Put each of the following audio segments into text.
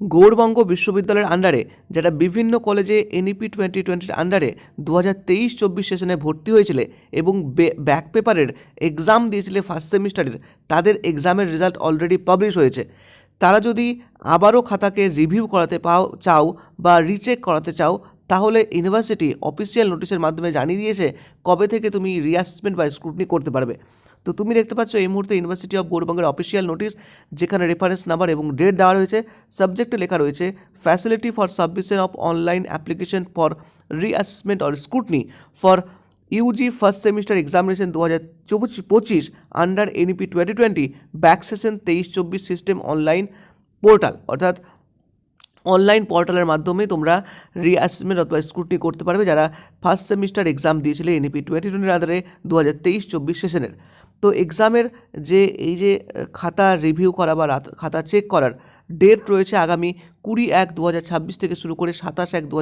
গৌরবঙ্গ বিশ্ববিদ্যালয়ের আন্ডারে যারা বিভিন্ন কলেজে এনইপি টোয়েন্টি টোয়েন্টির আন্ডারে দু হাজার তেইশ চব্বিশ সেশনে ভর্তি হয়েছিলে এবং ব্যাক পেপারের এক্সাম দিয়েছিলে ফার্স্ট সেমিস্টারের তাদের এক্সামের রেজাল্ট অলরেডি পাবলিশ হয়েছে। তারা যদি আবারও খাতাকে রিভিউ করাতে পাও, চাও বা রিচেক করাতে চাও তাহলে ইউনিভার্সিটি অফিসিয়াল নোটিশের মাধ্যমে জানিয়ে দিয়েছে কবে থেকে তুমি রিঅ্যাসেসমেন্ট বা স্ক্রুটনি করতে পারবে। তো তুমি দেখতে পাচ্ছ এই মুহূর্তে ইউনিভার্সিটি অফ গৌরবঙ্গের অফিসিয়াল নোটিশ যেখানে রেফারেন্স নাম্বার এবং ডেট দেওয়া রয়েছে। সাবজেক্টে লেখা রয়েছে facility for submission of online application for reassessment or scrutiny for UG first semester examination দু হাজার চব্বিশ পঁচিশ under NEP twenty twenty back session তেইশ চব্বিশ সিস্টেম অনলাইন পোর্টাল অর্থাৎ অনলাইন পোর্টালের মাধ্যমে তোমরা রিঅ্যাসেসমেন্ট অথবা স্ক্রুটনি করতে পারবে যারা ফার্স্ট সেমিস্টার এক্সাম দিয়েছিলে এনইপি টোয়েন্টি টোয়েন্টির আধারে দু হাজার তেইশ চব্বিশ সেশনের তো এক্সামের যে, এই যে, খাতা রিভিউ করা বা খাতা চেক করার ডেট রয়েছে আগামী কুড়ি এক দু থেকে শুরু করে সাতাশ এক দু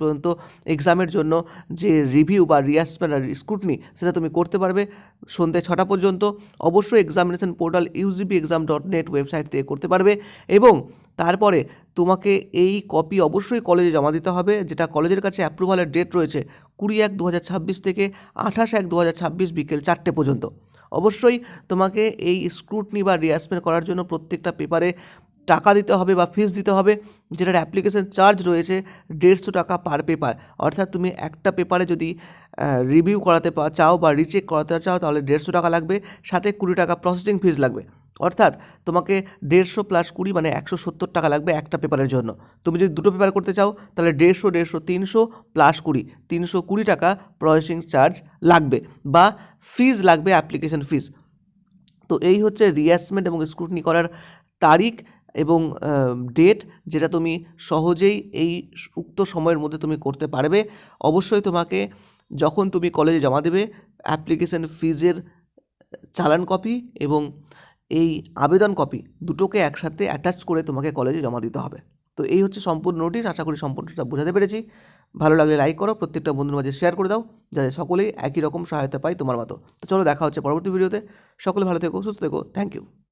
পর্যন্ত এক্সামের জন্য যে রিভিউ বা রিঅ্যাসমেন্ট আর স্ক্রুটনি সেটা তুমি করতে পারবে সন্ধ্যে ছটা পর্যন্ত। অবশ্যই examination portal UGB exam dot net website থেকে করতে পারবে এবং তারপরে তোমাকে এই কপি অবশ্যই কলেজে জমা দিতে হবে যেটা কলেজের কাছে অ্যাপ্রুভালের ডেট রয়েছে কুড়ি এক দু থেকে আঠাশ এক দু বিকেল চারটে পর্যন্ত। অবশ্যই তোমাকে এই স্ক্রুটনি বা রিয়াসমেন্ট করার জন্য প্রত্যেকটা পেপারে টাকা দিতে হবে বা ফিস দিতে হবে, যেটার অ্যাপ্লিকেশন চার্জ রয়েছে দেড়শো টাকা পার পেপার অর্থাৎ তুমি একটা পেপারে যদি রিভিউ করাতে চাও বা রিচেক করাতে চাও, তাহলে দেড়শো টাকা লাগবে, সাথে কুড়ি টাকা প্রসেসিং ফিস লাগবে। অর্থাৎ তোমাকে দেড়শো প্লাস কুড়ি মানে একশো সত্তর টাকা লাগবে একটা পেপারের জন্য। তুমি যদি দুটো পেপার করতে চাও, তাহলে দেড়শো দেড়শো, তিনশো প্লাস কুড়ি, তিনশো কুড়ি টাকা প্রসেসিং চার্জ লাগবে বা ফিজ লাগবে অ্যাপ্লিকেশন ফিজ তো এই হচ্ছে রিয়াসমেন্ট এবং স্ক্রুটনি করার তারিখ। এবং ডেট যেটা তুমি সহজেই এই উক্ত সময়ের মধ্যে তুমি করতে পারবে, অবশ্যই তোমাকে যখন তুমি কলেজে জমা দেবে অ্যাপ্লিকেশন ফিজের চালান কপি এবং এই আবেদন কপি দুটোকে একসাথে অ্যাটাচ করে তোমাকে কলেজে জমা দিতে হবে। তো এই হচ্ছে সম্পূর্ণ নোটিশ আশা করি সম্পূর্ণটা বোঝাতে পেরেছি। ভালো লাগলে লাইক করো, প্রত্যেকটা বন্ধুর মাঝে শেয়ার করে দাও, যাতে সকলেই একই রকম সহায়তা পায় তোমার মতো। তো চলো দেখা হচ্ছে পরবর্তী ভিডিওতে সকলে ভালো থেকো, সুস্থ থেকো থ্যাংক ইউ